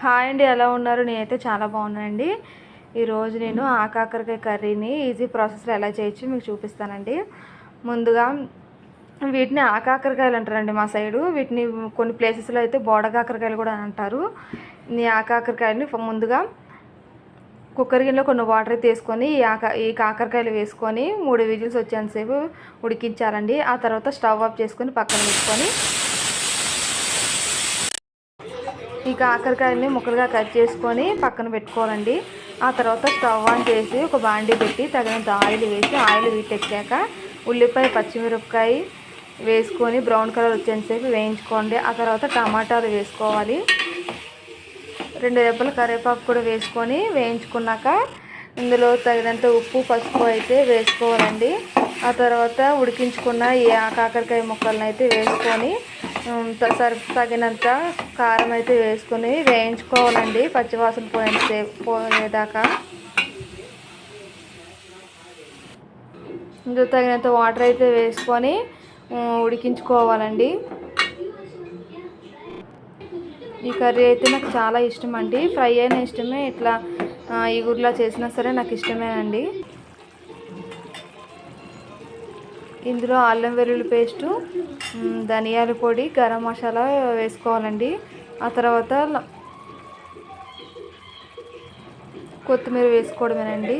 Hi అండి ఎలా ఉన్నారు? నేనైతే చాలా బాగున్నానండి. ఈరోజు నేను ఆకాకరకాయ కర్రీని ఈజీ ప్రాసెస్లో ఎలా చేయొచ్చు మీకు చూపిస్తానండి. ముందుగా వీటిని ఆకాకరకాయలు అంటారండి మా సైడు. వీటిని కొన్ని ప్లేసెస్లో అయితే బోడకాకరకాయలు కూడా అంటారు. ఈ ఆకాకరకాయలని ముందుగా కుక్కర్ గిన్నెలో కొన్ని వాటర్ తీసుకొని ఈ ఆకా ఈ కాకరకాయలు వేసుకొని మూడు విజిల్స్ వచ్చేంతసేపు ఉడికించాలండి. ఆ తర్వాత స్టవ్ ఆఫ్ చేసుకొని పక్కన పెట్టుకొని ఈ కాకరకాయలని ముక్కలుగా కట్ చేసుకొని పక్కన పెట్టుకోవాలండి. ఆ తర్వాత స్టవ్ ఆన్ చేసి ఒక బాండీ పెట్టి తగినంత ఆయిల్ వేసి ఆయిల్ వీటెక్కాక ఉల్లిపాయ పచ్చిమిరపకాయ వేసుకొని బ్రౌన్ కలర్ వచ్చేసేపు వేయించుకోండి. ఆ తర్వాత టమాటాలు వేసుకోవాలి. రెండు రెబ్బల కరివేపాకు కూడా వేసుకొని వేయించుకున్నాక ఇందులో తగినంత ఉప్పు పసుపు అయితే వేసుకోవాలండి. ఆ తర్వాత ఉడికించుకున్న ఈ కాకరకాయ ముక్కలను అయితే వేసుకొని సరి తగినంత కారం అయితే వేసుకొని వేయించుకోవాలండి. పచ్చివాసన పోయిన పోయేదాకా. ఇందులో తగినంత వాటర్ అయితే వేసుకొని ఉడికించుకోవాలండి. ఈ కర్రీ అయితే నాకు చాలా ఇష్టం అండి ఫ్రై అయినా ఇష్టమే. ఇట్లా ఈ ఈగుర్లా చేసినా సరే నాకు ఇష్టమేనండి. ఇందులో అల్లం వెల్లుల్లి పేస్టు ధనియాల పొడి గరం మసాలా వేసుకోవాలండి. ఆ తర్వాత కొత్తిమీర వేసుకోవడమేనండి.